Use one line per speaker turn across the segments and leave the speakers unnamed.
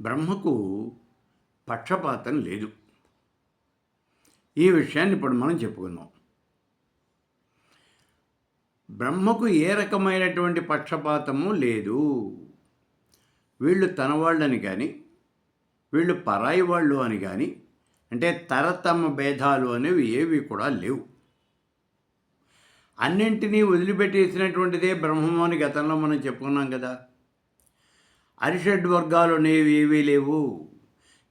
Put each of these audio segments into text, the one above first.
బ్రహ్మకు పక్షపాతం లేదు. ఈ విషయాన్ని ఇప్పుడు మనం చెప్పుకుందాం. బ్రహ్మకు ఏ రకమైనటువంటి పక్షపాతము లేదు. వీళ్ళు తన వాళ్ళని కానీ వీళ్ళు పరాయి వాళ్ళు అని కానీ అంటే తరతమ భేదాలు అనేవి ఏవి కూడా లేవు. అన్నింటినీ వదిలిపెట్టేసినటువంటిదే బ్రహ్మము అని గతంలో మనం చెప్పుకున్నాం కదా. అరిషడ్ వర్గాలు అనేవి ఏవీ లేవు.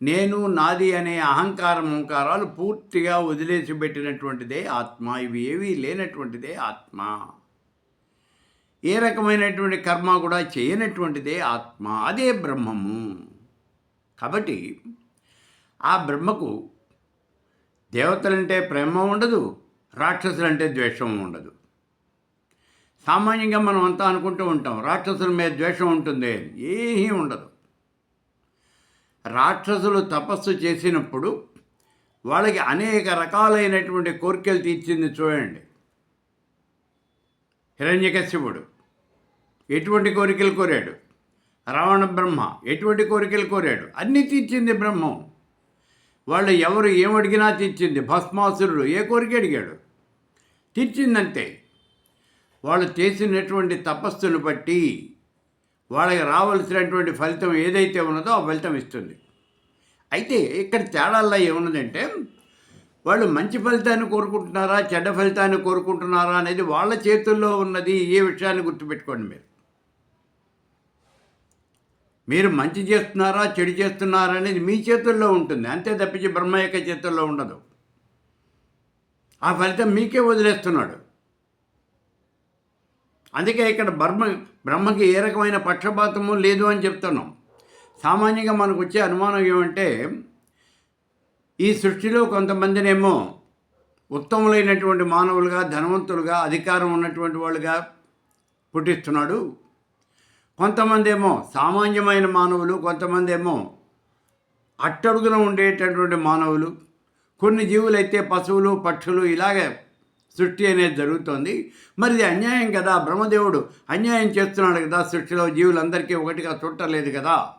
నేను నాది అనే అహంకారం ఓంకారాలు పూర్తిగా వదిలేసి పెట్టినటువంటిదే ఆత్మ. ఇవి ఏవీ లేనటువంటిదే ఆత్మ. ఏ రకమైనటువంటి కర్మ కూడా చేయనటువంటిదే ఆత్మ. అదే బ్రహ్మము. కాబట్టి ఆ బ్రహ్మకు దేవతలంటే ప్రేమ ఉండదు రాక్షసులంటే ద్వేషం ఉండదు. సామాన్యంగా మనం అంతా అనుకుంటూ ఉంటాం రాక్షసుల మీద ద్వేషం ఉంటుంది. ఏమీ ఉండదు. రాక్షసులు తపస్సు చేసినప్పుడు వాళ్ళకి అనేక రకాలైనటువంటి కోరికలు తీర్చింది చూడండి. హిరణ్యకశ్యపుడు ఎటువంటి కోరికలు కోరాడు? రావణ బ్రహ్మ ఎటువంటి కోరికలు కోరాడు? అన్నీ తీర్చింది బ్రహ్మం. వాళ్ళు ఎవరు ఏమడిగినా తీర్చింది. భస్మాసురుడు ఏ కోరిక అడిగాడు? తీర్చిందంతే. వాళ్ళు చేసినటువంటి తపస్సును బట్టి వాళ్ళకి రావాల్సినటువంటి ఫలితం ఏదైతే ఉన్నదో ఆ ఫలితం ఇస్తుంది. అయితే ఇక్కడ తేడాల్లో ఏమున్నదంటే వాళ్ళు మంచి ఫలితాన్ని కోరుకుంటున్నారా చెడ్డ ఫలితాన్ని కోరుకుంటున్నారా అనేది వాళ్ళ చేతుల్లో ఉన్నది ఏ విషయాన్ని గుర్తుపెట్టుకోండి మీరు. మీరు మంచి చేస్తున్నారా చెడు చేస్తున్నారా అనేది మీ చేతుల్లో ఉంటుంది. అంతే తప్పించి బ్రహ్మ యొక్క చేతుల్లో ఉండదు. ఆ ఫలితం మీకే వదిలేస్తున్నాడు. అందుకే ఇక్కడ బ్రహ్మ బ్రహ్మకి ఏ రకమైన పక్షపాతము లేదు అని చెప్తున్నాం. సామాన్యంగా మనకు వచ్చే అనుమానం ఏమంటే ఈ సృష్టిలో కొంతమందినేమో ఉత్తములైనటువంటి మానవులుగా ధనవంతులుగా అధికారం ఉన్నటువంటి వాళ్ళుగా పుట్టిస్తున్నాడు. కొంతమంది ఏమో సామాన్యమైన మానవులు కొంతమంది ఏమో అట్టడుగున ఉండేటటువంటి మానవులు కొన్ని జీవులైతే పశువులు పక్షులు ఇలాగే సృష్టి అనేది జరుగుతోంది. మరి ఇది అన్యాయం కదా? బ్రహ్మదేవుడు అన్యాయం చేస్తున్నాడు కదా సృష్టిలో జీవులందరికీ ఒకటిగా చుట్టలేదు కదా?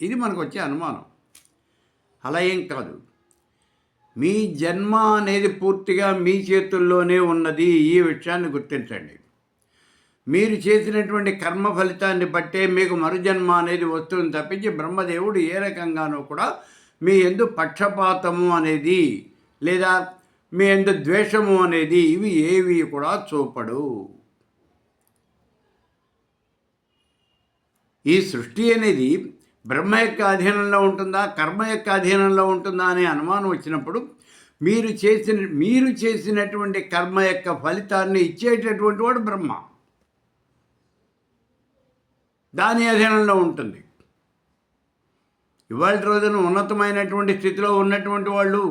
ఇది మనకు వచ్చే అనుమానం. అలా ఏం కాదు. మీ జన్మ అనేది పూర్తిగా మీ చేతుల్లోనే ఉన్నది ఈ విషయాన్ని గుర్తించండి. మీరు చేసినటువంటి కర్మ ఫలితాన్ని బట్టే మీకు మరుజన్మ అనేది వస్తుంది తప్పించి బ్రహ్మదేవుడు ఏ రకంగానూ కూడా మీ ఎందు పక్షపాతము అనేది లేదా మీ ఎందు ద్వేషము అనేది ఇవి ఏవి కూడా చూపడు. ఈ సృష్టి అనేది బ్రహ్మ యొక్క అధీనంలో ఉంటుందా కర్మ యొక్క అధీనంలో ఉంటుందా అనే అనుమానం వచ్చినప్పుడు మీరు చేసిన మీరు చేసినటువంటి కర్మ యొక్క ఫలితాన్ని ఇచ్చేటటువంటి వాడు బ్రహ్మ. దాని అధీనంలో ఉంటుంది. ఇవాళ రోజున ఉన్నతమైనటువంటి స్థితిలో ఉన్నటువంటి వాళ్ళు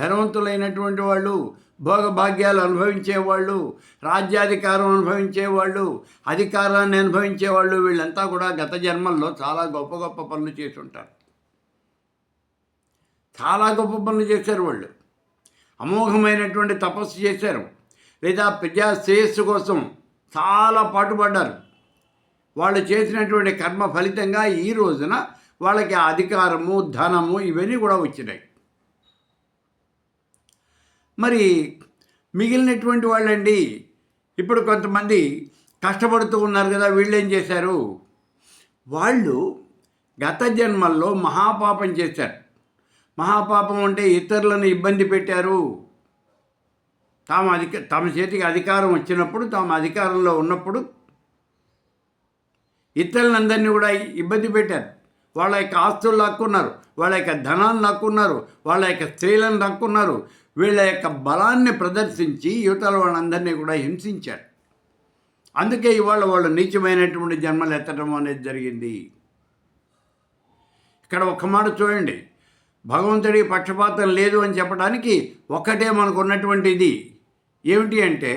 ధనవంతులైనటువంటి వాళ్ళు భోగభాగ్యాలు అనుభవించేవాళ్ళు రాజ్యాధికారం అనుభవించేవాళ్ళు అధికారాన్ని అనుభవించేవాళ్ళు వీళ్ళంతా కూడా గత జన్మల్లో చాలా గొప్ప గొప్ప పనులు చేసి ఉంటారు చాలా గొప్ప పనులు చేశారు వాళ్ళు. అమోఘమైనటువంటి తపస్సు చేశారు. లేదా ప్రజా శ్రేయస్సు కోసం చాలా పాటుపడ్డారు. వాళ్ళు చేసినటువంటి కర్మ ఫలితంగా ఈ రోజున వాళ్ళకి అధికారము ధనము ఇవన్నీ కూడా వచ్చినాయి. మరి మిగిలినటువంటి వాళ్ళండి ఇప్పుడు కొంతమంది కష్టపడుతూ ఉన్నారు కదా వీళ్ళు ఏం చేశారు? వాళ్ళు గత జన్మల్లో మహాపాపం చేశారు. మహాపాపం అంటే ఇతరులను ఇబ్బంది పెట్టారు. తాము అధిక తమ చేతికి అధికారం వచ్చినప్పుడు తాము అధికారంలో ఉన్నప్పుడు ఇతరులందరినీ కూడా ఇబ్బంది పెట్టారు. వాళ్ళ యొక్క ఆస్తులు లాక్కున్నారు వాళ్ళ యొక్క ధనాన్ని లాక్కున్నారు వాళ్ళ యొక్క స్త్రీలను లాక్కున్నారు వీళ్ళ యొక్క బలాన్ని ప్రదర్శించి యువతల వాళ్ళందరినీ కూడా హింసించారు అందుకే ఇవాళ వాళ్ళు నీచమైనటువంటి జన్మలు ఎత్తడం అనేది జరిగింది. ఇక్కడ ఒక్క మాట చూడండి. భగవంతుడి పక్షపాతం లేదు అని చెప్పడానికి ఒక్కటే మనకు ఉన్నటువంటిది ఏమిటి అంటే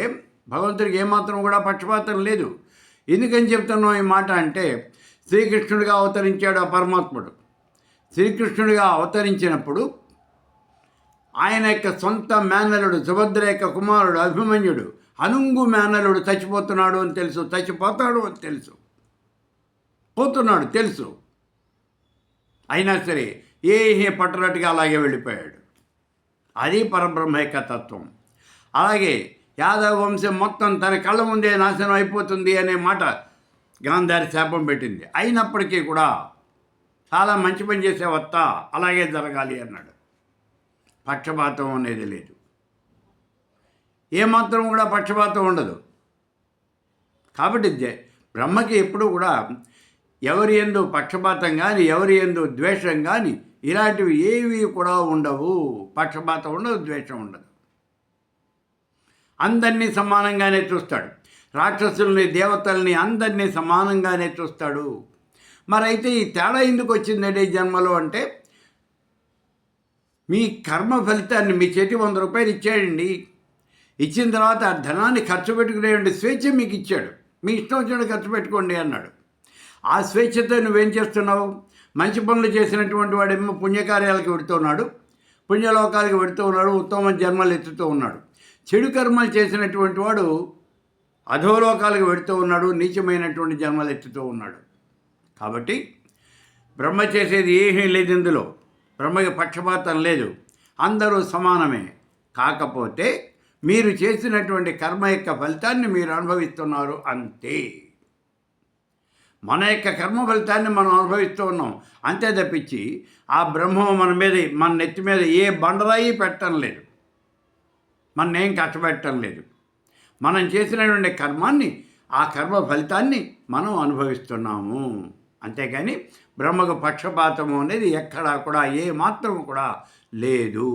భగవంతుడికి ఏమాత్రం కూడా పక్షపాతం లేదు. ఎందుకని చెప్తున్నాం ఈ మాట అంటే శ్రీకృష్ణుడిగా అవతరించాడు ఆ పరమాత్ముడు. శ్రీకృష్ణుడిగా అవతరించినప్పుడు ఆయన యొక్క సొంత మేనలుడు సుభద్ర యొక్క కుమారుడు అభిమన్యుడు. అనుంగు మేనలుడు చచ్చిపోతున్నాడు అని తెలుసు. చచ్చిపోతాడు అని తెలుసు. పోతున్నాడు తెలుసు. అయినా సరే ఏ పట్టనట్టుగా అలాగే వెళ్ళిపోయాడు. అది పరబ్రహ్మ యొక్క తత్వం. అలాగే యాదవ వంశం మొత్తం తన కళ్ళ ముందే నాశనం అయిపోతుంది అనే మాట గాంధారి శాపం పెట్టింది. అయినప్పటికీ కూడా చాలా మంచి పని చేసే వత్త అలాగే జరగాలి అన్నాడు. పక్షపాతం అనేది లేదు. ఏమాత్రం కూడా పక్షపాతం ఉండదు. కాబట్టి బ్రహ్మకి ఎప్పుడు కూడా ఎవరి ఎందు పక్షపాతం కానీ ఎవరి ఎందు ద్వేషం కానీ ఇలాంటివి ఏవి కూడా ఉండవు. పక్షపాతం ఉండదు ద్వేషం ఉండదు. అందరినీ సమానంగానే చూస్తాడు. రాక్షసుల్ని దేవతల్ని అందరినీ సమానంగానే చూస్తాడు. మరైతే ఈ తేడా ఎందుకు వచ్చిందండి జన్మలో అంటే మీ కర్మ ఫలితాన్ని మీ చేతి వంద రూపాయలు ఇచ్చాడండి ఇచ్చిన తర్వాత ఆ ధనాన్ని ఖర్చు పెట్టుకునేటువంటి స్వేచ్ఛ మీకు ఇచ్చాడు. మీ ఇష్టం వచ్చినట్టు ఖర్చు పెట్టుకోండి అన్నాడు. ఆ స్వేచ్ఛతో నువ్వేం చేస్తున్నావు? మంచి పనులు చేసినటువంటి వాడేమో పుణ్యకార్యాలకు వెడుతున్నాడు పుణ్యలోకాలకు వెడుతూ ఉన్నాడు. ఉత్తమ జన్మలు ఎత్తుతూ ఉన్నాడు. చెడు కర్మలు చేసినటువంటి వాడు అధోలోకాలకు వెడుతూ ఉన్నాడు. నీచమైనటువంటి జన్మలు ఎత్తుతూ ఉన్నాడు. కాబట్టి బ్రహ్మ చేసేది ఏమీ లేదు ఇందులో. బ్రహ్మకి పక్షపాతం లేదు. అందరూ సమానమే. కాకపోతే మీరు చేసినటువంటి కర్మ యొక్క ఫలితాన్ని మీరు అనుభవిస్తున్నారు అంతే. మన యొక్క కర్మ ఫలితాన్ని మనం అనుభవిస్తూ ఉన్నాం. అంతే తప్పించి ఆ బ్రహ్మ మన మీద మన నెత్తి మీద ఏ బండరాయి పెట్టడం లేదు. మన ఏం కష్టపెట్టడం లేదు. మనం చేసినటువంటి కర్మాన్ని ఆ కర్మ ఫలితాన్ని మనం అనుభవిస్తున్నాము. అంతేకాని బ్రహ్మకు పక్షపాతము అనేది ఎక్కడా కూడా ఏ మాత్రం కూడా లేదు.